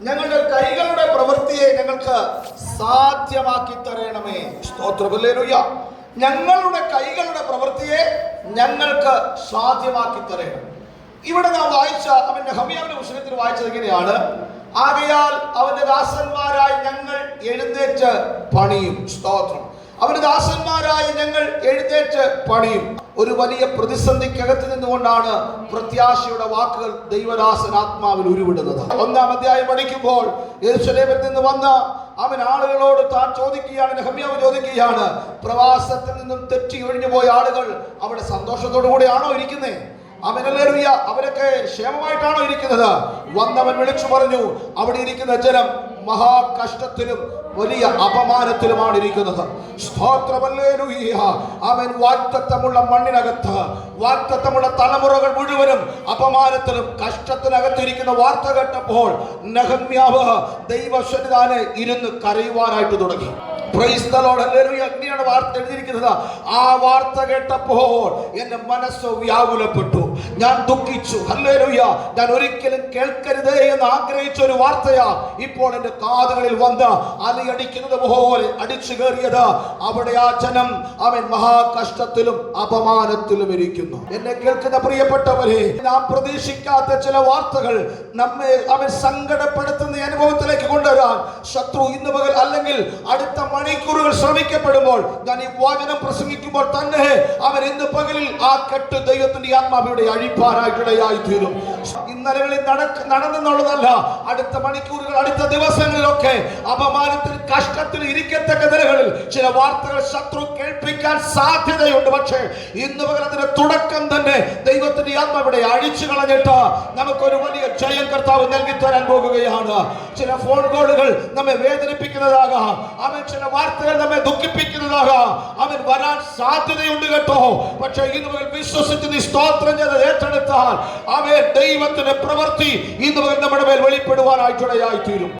ഞങ്ങളുടെ കൈകളുടെ പ്രവൃത്തിയെ ഞങ്ങൾക്ക് സാധ്യമാക്കി തരണമേ. സ്തോത്രമല്ലേനുയ്യ ഞങ്ങളുടെ കൈകളുടെ പ്രവൃത്തിയെ ഞങ്ങൾക്ക് സാധ്യമാക്കി തരണം. ഇവിടെ നാം വായിച്ച അവന്റെ ഹമിയാവിന്റെ പുസ്തകത്തിൽ വായിച്ചത് എങ്ങനെയാണ് ആകയാൽ അവന്റെ ദാസന്മാരായി ഞങ്ങൾ എഴുന്നേറ്റ് പണിയും. സ്തോത്രം. അവന്റെ ദാസന്മാരായി എഴുന്നേറ്റ് പണിയും. ഒരു വലിയ പ്രതിസന്ധിക്കകത്ത് നിന്നുകൊണ്ടാണ് പ്രത്യാശയുടെ വാക്കുകൾ ദൈവദാസൻ ആത്മാവിൽ ഉരുവിടുന്നത്. ഒന്നാം അധ്യായം പഠിക്കുമ്പോൾ യെരൂശലേമിൽ നിന്ന് വന്ന അവൻ ആളുകളോട് താൻ ചോദിക്കുകയാണ് നെഹമ്യാവ് ചോദിക്കുകയാണ് പ്രവാസത്തിൽ നിന്നും തെറ്റി ഒഴിഞ്ഞു പോയ ആളുകൾ അവിടെ സന്തോഷത്തോടു കൂടിയാണോ ഇരിക്കുന്നത് അവനല്ലേറിയ അവരൊക്കെ ക്ഷേമമായിട്ടാണോ ഇരിക്കുന്നത്? വന്നവൻ വിളിച്ചു പറഞ്ഞു അവിടെ ഇരിക്കുന്ന ജനം മഹാകഷ്ടത്തിലും വലിയ അപമാനത്തിലുമാണ് ഇരിക്കുന്നത് അവൻ വാക്തത്വമുള്ള മണ്ണിനകത്ത് വാക്തത്വമുള്ള തലമുറകൾ മുഴുവനും അപമാനത്തിലും കഷ്ടത്തിനകത്തിരിക്കുന്ന വാർത്ത കേട്ടപ്പോൾ നഹമ്യാവ് ഇരുന്ന് കരയുവാനായിട്ട് തുടങ്ങി. അങ്ങനെയാണ് വാർത്ത എഴുതിയിരിക്കുന്നത്. ആ വാർത്ത കേട്ടപ്പോൾ എന്റെ മനസ്സ് വ്യാകുലപ്പെട്ടു. ഞാൻ ദുഃഖിച്ചു. ഹല്ലേലൂയ. ഞാൻ ഒരിക്കലും കേൾക്കരുത് എന്ന് ആഗ്രഹിച്ച ഒരു വാർത്തയാ ഇപ്പോൾ എന്റെ കാതുകളിൽ വന്ന് അലയടിക്കുന്നത് പോലെ അടിച്ചു കയറിയത്. അവിടെ ആ ജനം അവൻ മഹാകഷ്ടത്തിലും അപമാനത്തിലും ഇരിക്കുന്നു. എന്നെ കേൾക്കുന്ന പ്രിയപ്പെട്ടവരെ നാം പ്രതീക്ഷിക്കാത്ത ചില വാർത്തകൾ നമ്മെ അവൻ സങ്കടപ്പെടുത്തുന്ന അനുഭവത്തിലേക്ക് കൊണ്ടുവരാൻ ശത്രു ഇന്ന് പകൽ അല്ലെങ്കിൽ അടുത്ത മണിക്കൂറുകൾ ശ്രമിക്കപ്പെടുമ്പോൾ ഞാൻ ഈ വചനം പ്രസംഗിക്കുമ്പോൾ തന്നെ അവൻ ഇന്ന് പകലിൽ ആ കെട്ട് ദൈവത്തിന്റെ ആത്മാവിയുടെ അഴിപ്പാനായിട്ടിടയായി തീരും ഇന്നലകളിൽ നടക്ക നടന്നെന്നുള്ളതല്ല അടുത്ത മണിക്കൂറുകൾ അടുത്ത ദിവസങ്ങളിലൊക്കെ അപമാനത്തിൽ കഷ്ടത്തിൽ ഇരിക്കത്തക്ക നിലകളിൽ ചില വാർത്തകൾ ശത്രു കേൾപ്പിക്കാൻ സാധ്യതയുണ്ട്. പക്ഷേ ഇന്ന് പകൽ അതിന്റെ തുടക്കം തന്നെ ദൈവത്തിന്റെ ആത്മാവിടെ അഴിച്ചു കളഞ്ഞിട്ട് നമുക്കൊരു വലിയ ജയം കർത്താവ് നൽകി തരാൻ പോകുകയാണ്. ചില ഫോൺ കോളുകൾ നമ്മെ വേദനിപ്പിക്കുന്നതാകാം. അവൻ ചില വാർത്തകൾ നമ്മെ ദുഃഖിപ്പിക്കുന്നതാകാം അവൻ വരാൻ സാധ്യതയുണ്ട് കേട്ടോ. പക്ഷേ ഇന്ന് മുതൽ വിശ്വസിച്ച് നീ സ്തോത്രം ചെയ്ത് ഏറ്റെടുത്താൽ അവൻ ദൈവത്തിന്റെ പ്രവൃത്തി ഇന്ന് മുതൽ നമ്മുടെ മേൽ വെളിപ്പെടുവാനായിട്ടുടയായി തീരും